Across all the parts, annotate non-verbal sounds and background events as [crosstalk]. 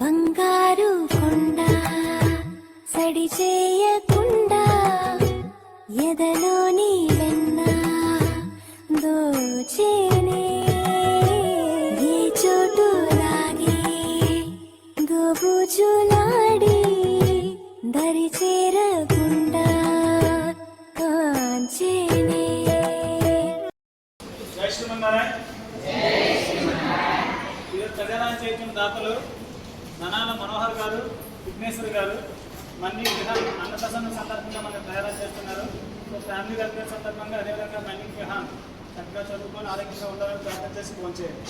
బంగారు కొండ సడి చేయకుండా ఎదలోని వెన్న దోచేనే ఈరోజు ప్రజారాయణ చైత్యం దాతలు ననాల మనోహర్ గారు విఘ్నేశ్వర్ గారు మన్ని విహాన్ అన్నప్రసన్న సందర్భంగా మనకు ప్రయాణం చేస్తున్నారు. సో ఫ్యామిలీ వెల్ఫేర్ సందర్భంగా అదేవిధంగా మన్ని విహాన్ చక్కగా చదువుకొని ఆరోగ్యంగా ఉండాలని ప్రార్థన చేసి పోంచేయండి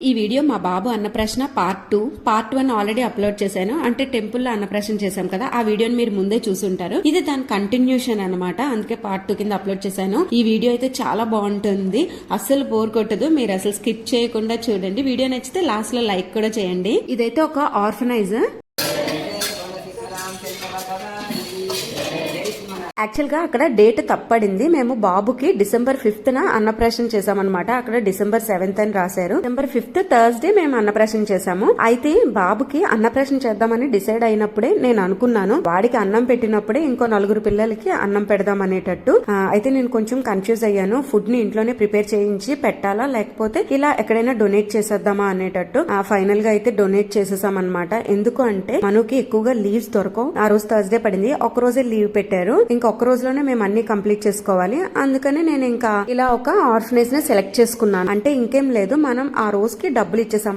ఈ వీడియో మా బాబు అన్నప్రశ్న part two. Part one already upload చేశాను. అంటే టెంపుల్లో అన్నప్రశ్న చేశాం కదా ఆ వీడియోని మీరు ముందే చూసుంటారు. ఇది దాని కంటిన్యూషన్ అన్నమాట. అందుకే పార్ట్ టూ కింద అప్లోడ్ చేశాను. ఈ వీడియో అయితే చాలా బాగుంటుంది. అస్సలు బోర్ కొట్టదు. మీరు అసలు స్కిప్ చేయకుండా చూడండి. వీడియో నచ్చితే లాస్ట్లో లైక్ కూడా చేయండి. ఇదైతే ఒక ఆర్ఫనైజ్ యాక్చువల్గా అక్కడ డేట్ తప్పడింది. మేము బాబుకి డిసెంబర్ ఫిఫ్త్ న అన్నప్రాషన్ చేసామన్నమాట అక్కడ డిసెంబర్ సెవెంత్ అని రాశారు. డిసెంబర్ ఫిఫ్త్ థర్స్డే మేము అన్నప్రాషన్ చేసాము అయితే బాబుకి అన్నప్రాషన్ చేద్దామని డిసైడ్ అయినప్పుడే నేను అనుకున్నాను. వాడికి అన్నం పెట్టినప్పుడే ఇంకో నలుగురు పిల్లలకి అన్నం పెడదాం అనేటట్టు. అయితే నేను కొంచెం కన్ఫ్యూజ్ అయ్యాను. ఫుడ్ని ఇంట్లోనే ప్రిపేర్ చేయించి పెట్టాలా? లేకపోతే ఇలా ఎక్కడైనా డొనేట్ చేసేద్దామా అనేటట్టు. ఫైనల్గా అయితే డొనేట్ చేసేసాం అనమాట ఎందుకు అంటే మనకి ఎక్కువగా లీవ్స్ దొరకవు. ఆ రోజు థర్స్డే పడింది. ఒక రోజే లీవ్ పెట్టారు. ఇంకా ఒక్క రోజులోనే మేము అన్ని కంప్లీట్ చేసుకోవాలి. అందుకని నేను ఇంకా ఇలా ఒక ఆర్ఫనేజ్ని సెలెక్ట్ చేసుకున్నాను. అంటే ఇంకేం లేదు మనం ఆ రోజుకి డబ్బులు ఇచ్చేసాం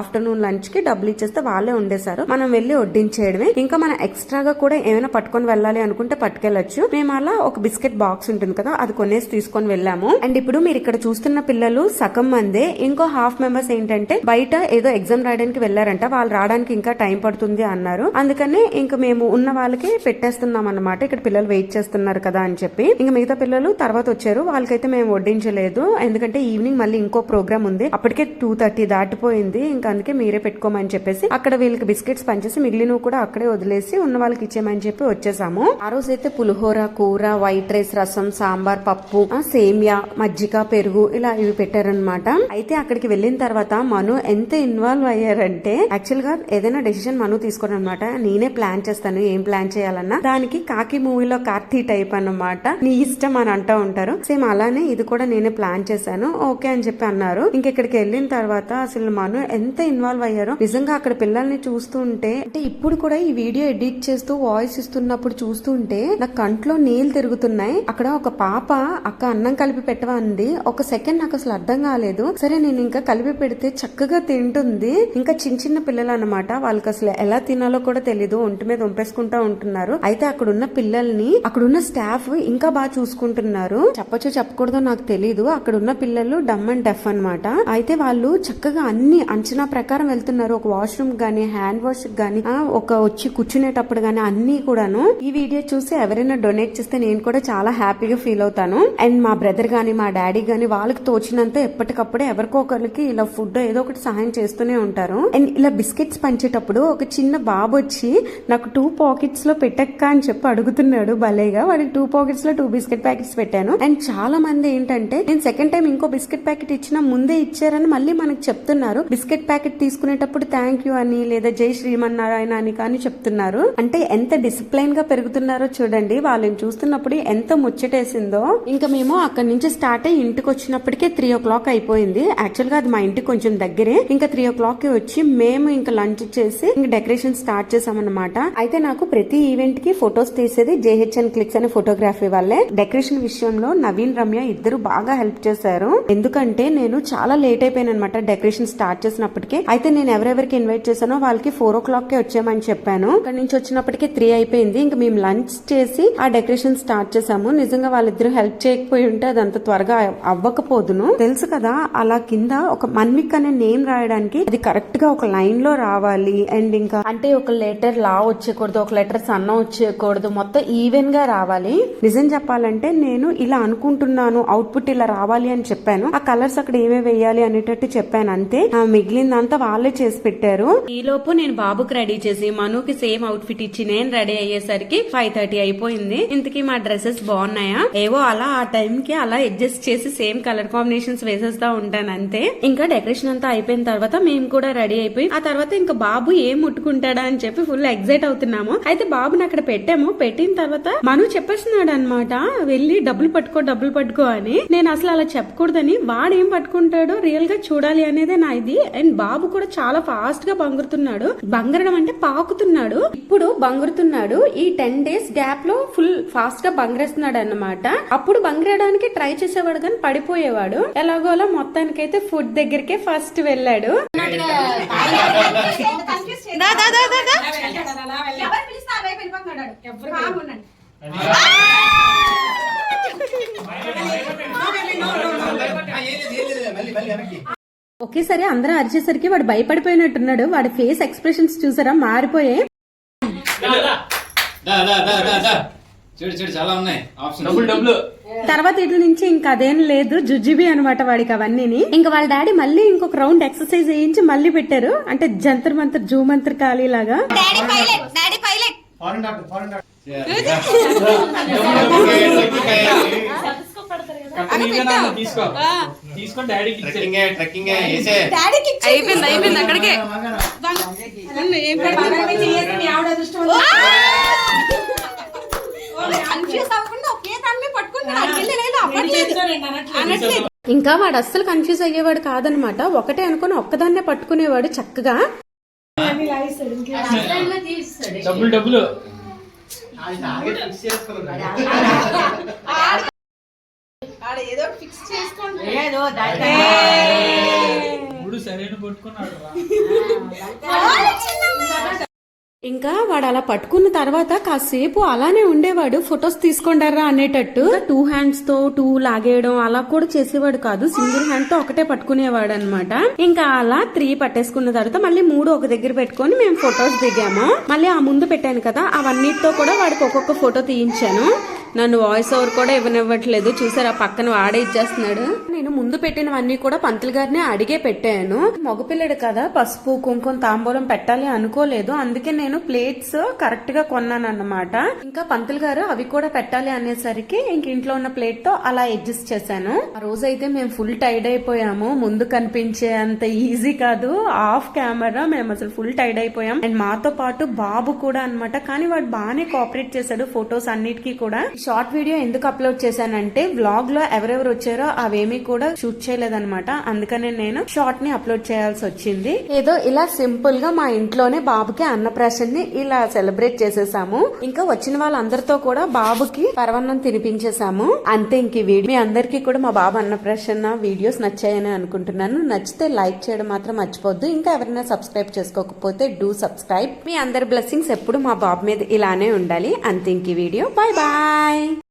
ఆఫ్టర్నూన్ లంచ్కి డబ్బులు ఇచ్చేస్తే వాళ్ళే ఉండేశారు. మనం వెళ్ళి వడ్డించేయడమే. ఇంకా మనం ఎక్స్ట్రాగా కూడా ఏమైనా పట్టుకొని వెళ్ళాలి అనుకుంటే పట్టుకెళ్ళొచ్చు. మేము అలా ఒక బిస్కెట్ బాక్స్ ఉంటుంది కదా అది కొనేసి తీసుకొని వెళ్ళాము. అండ్ ఇప్పుడు మీరు ఇక్కడ చూస్తున్న పిల్లలు సగం మందే. ఇంకో హాఫ్ మెంబర్స్ ఏంటంటే బయట ఏదో ఎగ్జామ్ రాయడానికి వెళ్ళారంట. వాళ్ళు రావడానికి ఇంకా టైం పడుతుంది అన్నారు. అందుకనే ఇంకా మేము ఉన్న వాళ్ళకి పెట్టేస్తున్నాం అన్నమాట ఇక్కడ పిల్లలు వెయిట్ చేస్తున్నారు కదా అని చెప్పి. ఇంకా మిగతా పిల్లలు తర్వాత వచ్చారు. వాళ్ళకైతే మేము వడ్డించలేదు. ఎందుకంటే ఈవినింగ్ మళ్ళీ ఇంకో ప్రోగ్రామ్ ఉంది. అప్పటికే టూ థర్టీ దాటిపోయింది. ఇంకా అందుకే మీరే పెట్టుకోమని చెప్పేసి అక్కడ వీళ్ళకి బిస్కెట్స్ పనిచేసి మిగిలినవి కూడా అక్కడే వదిలేసి ఉన్న వాళ్ళకి ఇచ్చేయమని చెప్పి వచ్చేసాము. ఆ రోజు అయితే పులిహోర కూర వైట్ రైస్ రసం సాంబార్ పప్పు సేమియా మజ్జిగ పెరుగు ఇలా ఇవి పెట్టారనమాట అయితే అక్కడికి వెళ్ళిన తర్వాత మను ఎంత ఇన్వాల్వ్ అయ్యారంటే యాక్చువల్గా ఏదైనా డెసిషన్ మను తీసుకోవడం అనమాట నేనే ప్లాన్ చేస్తాను ఏం ప్లాన్ చేయాలన్నా. దానికి కాకి మూవీలో కార్తీ టైప్ అన్నమాట. నీ ఇష్టం అని అంటూ ఉంటారు. సేమ్ అలానే ఇది కూడా నేనే ప్లాన్ చేశాను. ఓకే అని చెప్పి అన్నారు. ఇంకెక్కడికి వెళ్ళిన తర్వాత అసలు మను ఎంత ఇన్వాల్వ్ అయ్యారో. నిజంగా అక్కడ పిల్లల్ని చూస్తుంటే అంటే ఇప్పుడు కూడా ఈ వీడియో ఎడిట్ చేస్తూ వాయిస్ ఇస్తున్నప్పుడు చూస్తుంటే నా కంట్లో నీళ్ళు తిరుగుతున్నాయి. అక్కడ ఒక పాప అక్క అన్నం కలిపి పెట్టవా అంది. ఒక సెకండ్ నాకు అసలు అర్థం కాలేదు. సరే నేను ఇంకా కలిపి పెడితే చక్కగా తింటుంది. ఇంకా చిన్న చిన్న పిల్లలు అనమాట వాళ్ళకి అసలు ఎలా తినాలో కూడా తెలీదు. ఒంటి మీద ఉంపేసుకుంటా ఉంటున్నారు. అయితే అక్కడ ఉన్న పిల్లల్ని అక్కడ ఉన్న స్టాఫ్ ఇంకా బాగా చూసుకుంటున్నారు. చెప్పచ్చో చెప్పకూడదో నాకు తెలీదు. అక్కడ ఉన్న పిల్లలు డమ్ అండ్ డెఫ్ అన్నమాట. అయితే వాళ్ళు చక్కగా అన్ని అంచనా ప్రకారం వెళ్తున్నారు. ఒక వాష్రూమ్ గానీ హ్యాండ్ వాష్ గానీ ఒక వచ్చి కూర్చునేటప్పుడు గానీ అన్ని కూడాను. ఈ వీడియో చూసి ఎవరైనా డొనేట్ చేస్తే నేను కూడా చాలా హ్యాపీగా ఫీల్ అవుతాను. అండ్ మా బ్రదర్ గానీ మా డాడీ గానీ వాళ్ళకి తోచినంత ఎప్పటికప్పుడు ఎవరికో ఒకరికి ఇలా ఫుడ్ ఏదో ఒకటి సహాయం చేస్తూనే ఉంటారు. అండ్ ఇలా బిస్కెట్స్ పంచేటప్పుడు ఒక చిన్న బాబు వచ్చి నాకు టూ పాకెట్స్లో పెట్టక్క అని చెప్పి అడుగుతున్నాడు. భలేగా వాడికి టూ పాకెట్స్లో టూ బిస్కెట్ ప్యాకెట్స్ పెట్టాను. అండ్ చాలా మంది ఏంటంటే నేను సెకండ్ టైం ఇంకో బిస్కెట్ ప్యాకెట్ ఇచ్చిన ముందే ఇచ్చారని మళ్ళీ మనకు చెప్తున్నారు. బిస్కెట్ ప్యాకెట్ తీసుకునేటప్పుడు థ్యాంక్ యూ అని లేదా జై శ్రీమన్నారాయణ అని కానీ చెప్తున్నారు. అంటే ఎంత డిసిప్లైన్గా పెరుగుతున్నారో చూడండి. వాళ్ళని చూస్తున్నప్పుడు ఎంత ముచ్చటేసిందో. ఇంకా మేము అక్కడి నుంచి స్టార్ట్ అయ్యి ఇంటికి వచ్చినప్పటికే త్రీ ఓ క్లాక్ అయిపోయింది. యాక్చువల్గా అది మా ఇంటికి కొంచెం దగ్గరే. ఇంకా త్రీ ఓ క్లాక్కి వచ్చి మేము ఇంకా లంచ్ చేసి ఇంకా డెకరేషన్ స్టార్ట్ చేసామన్నమాట. అయితే నాకు ప్రతి ఈవెంట్కి ఫొటోస్ తీసేది అండ్ క్లిక్స్ అనే ఫోటోగ్రఫీ వాళ్ళే డెకరేషన్ విషయంలో నవీన్ రమ్య ఇద్దరు బాగా హెల్ప్ చేశారు. ఎందుకంటే నేను చాలా లేట్ అయిపోయాను అనమాట డెకరేషన్ స్టార్ట్ చేసినప్పటికే. అయితే నేను ఎవరెవరికి ఇన్వైట్ చేశానో వాళ్ళకి ఫోర్ ఓ క్లాక్ కే వచ్చామని చెప్పాను. అక్కడి నుంచి వచ్చినప్పటికే త్రీ అయిపోయింది. ఇంకా మేము లంచ్ చేసి ఆ డెకరేషన్ స్టార్ట్ చేసాము నిజంగా వాళ్ళిద్దరు హెల్ప్ చేయకపోయి ఉంటే అది అంత త్వరగా అవ్వకపోదును. తెలుసు కదా అలా కింద ఒక మన్విక్ అనే నేమ్ రాయడానికి అది కరెక్ట్గా ఒక లైన్లో రావాలి. అండ్ ఇంకా అంటే ఒక లెటర్ లా వచ్చేయకూడదు ఒక లెటర్ సన్న వచ్చేయకూడదు. మొత్తం ఈవెన్ జెన్యున్గా రావాలి. నిజం చెప్పాలంటే నేను ఇలా అనుకుంటున్నాను అవుట్పుట్ ఇలా రావాలి అని చెప్పాను. ఆ కలర్స్ అక్కడ ఏమేమి వేయాలి అనేటట్టు చెప్పాను అంతే. మిగిలిందంతా వాళ్ళే చేసి పెట్టారు. ఈ లోపు నేను బాబుకి రెడీ చేసి మనుకి సేమ్ అవుట్ ఫిట్ ఇచ్చి నేను రెడీ అయ్యేసరికి ఫైవ్ థర్టీ అయిపోయింది. ఇంతకీ మా డ్రెస్సెస్ బాగున్నాయా? ఏవో అలా ఆ టైం కి అలా అడ్జస్ట్ చేసి సేమ్ కలర్ కాంబినేషన్స్ వేసేస్తా ఉంటాను అంతే. ఇంకా డెకరేషన్ అంతా అయిపోయిన తర్వాత మేము కూడా రెడీ అయిపోయి ఆ తర్వాత ఇంకా బాబు ఏం ముట్టుకుంటాడా అని చెప్పి ఫుల్ ఎగ్జైట్ అవుతున్నాము. అయితే బాబుని అక్కడ పెట్టాము. పెట్టిన తర్వాత మను చెప్పేస్తున్నాడు అనమాట వెళ్ళి డబ్బులు పట్టుకో డబ్బులు పట్టుకో అని. నేను అసలు అలా చెప్పకూడదని వాడు ఏం పట్టుకుంటాడో రియల్గా చూడాలి అనేదే నా ఇది. అండ్ బాబు కూడా చాలా ఫాస్ట్గా బంగురుతున్నాడు. బంగరడం అంటే పాకుతున్నాడు. ఇప్పుడు బంగురుతున్నాడు. ఈ టెన్ డేస్ గ్యాప్లో ఫుల్ ఫాస్ట్గా బంగరేస్తున్నాడు అన్నమాట అప్పుడు బంగరేయడానికి ట్రై చేసేవాడు కానీ పడిపోయేవాడు. ఎలాగోలా మొత్తానికైతే ఫుడ్ దగ్గరికే ఫస్ట్ వెళ్ళాడు. ఒకేసారి అందరూ అరిచేసరికి వాడు భయపడిపోయినట్టున్నాడు. వాడి ఫేస్ ఎక్స్ప్రెషన్స్ చూసారా? మారిపోయాయి దా దా దా దా దా చూడు చూడు చాలా ఉన్నాయి. ఆప్షన్ డబ్బులు డబ్బులు తర్వాత ఇటు నుంచి ఇంకా అదేం లేదు. జుజుబి అనమాట వాడికి అవన్నీని. ఇంకా వాళ్ళ డాడీ మళ్ళీ ఇంకొక రౌండ్ ఎక్సర్సైజ్ చేయించి మళ్ళీ పెట్టారు. అంటే జంతర్ మంతర్ జూ మంతర్ ఖాళీ లాగా అయిపోయింది అయిపోయింది అక్కడికే ఇంకా వాడు అస్సలు కన్ఫ్యూజ్ అయ్యేవాడు కాదనమాట. ఒకటే అనుకుని ఒక్కదాన్నే పట్టుకునేవాడు చక్కగా. డబ్బులు డబ్బులు. [laughs] ఏదో ఫిక్స్ చేసుకోండి మూడు సరైన పట్టుకున్నాడు రా. ఇంకా వాడు అలా పట్టుకున్న తర్వాత కాసేపు అలానే ఉండేవాడు. ఫొటోస్ తీసుకుంటారా అనేటట్టు. టూ హ్యాండ్స్తో టూ లాగేయడం అలా కూడా చేసేవాడు కాదు. సింగిల్ హ్యాండ్తో ఒకటే పట్టుకునేవాడు అనమాట ఇంకా అలా త్రీ పట్టేసుకున్న తర్వాత మళ్ళీ మూడు ఒక దగ్గర పెట్టుకొని మేము ఫొటోస్ దిగాము. మళ్ళీ ఆ ముందు పెట్టాను కదా అవన్నిటితో కూడా వాడికి ఒక్కొక్క ఫోటో తీయించాను. నన్ను వాయిస్ ఓవర్ కూడా ఇవ్వనివ్వట్లేదు. చూసారా పక్కన వాడే ఇచ్చేస్తున్నాడు. నేను ముందు పెట్టినవన్నీ కూడా పంతులు గారిని అడిగే పెట్టాను. మగపిల్లడు కదా పసుపు కుంకుమ తాంబూలం పెట్టాలి అనుకోలేదు. అందుకే నేను ప్లేట్స్ కరెక్ట్గా కొన్నాను అన్నమాట ఇంకా పంతులు గారు అవి కూడా పెట్టాలి అనేసరికి ఇంక ఇంట్లో ఉన్న ప్లేట్తో అలా అడ్జస్ట్ చేశాను. ఆ రోజైతే మేము ఫుల్ టైర్డ్ అయిపోయాము. ముందు కనిపించే అంత ఈజీ కాదు. ఆఫ్ కెమెరా మేము అసలు ఫుల్ టైర్డ్ అయిపోయాం. అండ్ మాతో పాటు బాబు కూడా అనమాట కానీ వాడు బాగానే కోఆపరేట్ చేశాడు ఫొటోస్ అన్నిటికీ కూడా. షార్ట్ వీడియో ఎందుకు అప్లోడ్ చేశానంటే వ్లాగ్లో ఎవరెవరు వచ్చారో అవేమీ కూడా షూట్ చేయలేదన్నమాట. అందుకనే నేను షార్ట్ని అప్లోడ్ చేయాల్సి వచ్చింది. ఏదో ఇలా సింపుల్గా మా ఇంట్లోనే బాబుకి అన్నప్రాసన్ని ఇలా సెలబ్రేట్ చేసేసాము. ఇంకా వచ్చిన వాళ్ళందరితో కూడా బాబుకి పరవన్నం తినిపించేసాము. అంతే ఇంక ఈ వీడియో. మీ అందరికీ కూడా మా బాబు అన్నప్రాసన్న వీడియోస్ నచ్చాయని అనుకుంటున్నాను. నచ్చితే లైక్ చేయడం మాత్రం మర్చిపోద్దు ఇంకా ఎవరైనా సబ్స్క్రైబ్ చేసుకోకపోతే డూ సబ్స్క్రైబ్. మీ అందరి బ్లెస్సింగ్స్ ఎప్పుడు మా బాబు మీద ఇలానే ఉండాలి. అంతే ఇంక ఈ వీడియో. Bye bye. bye.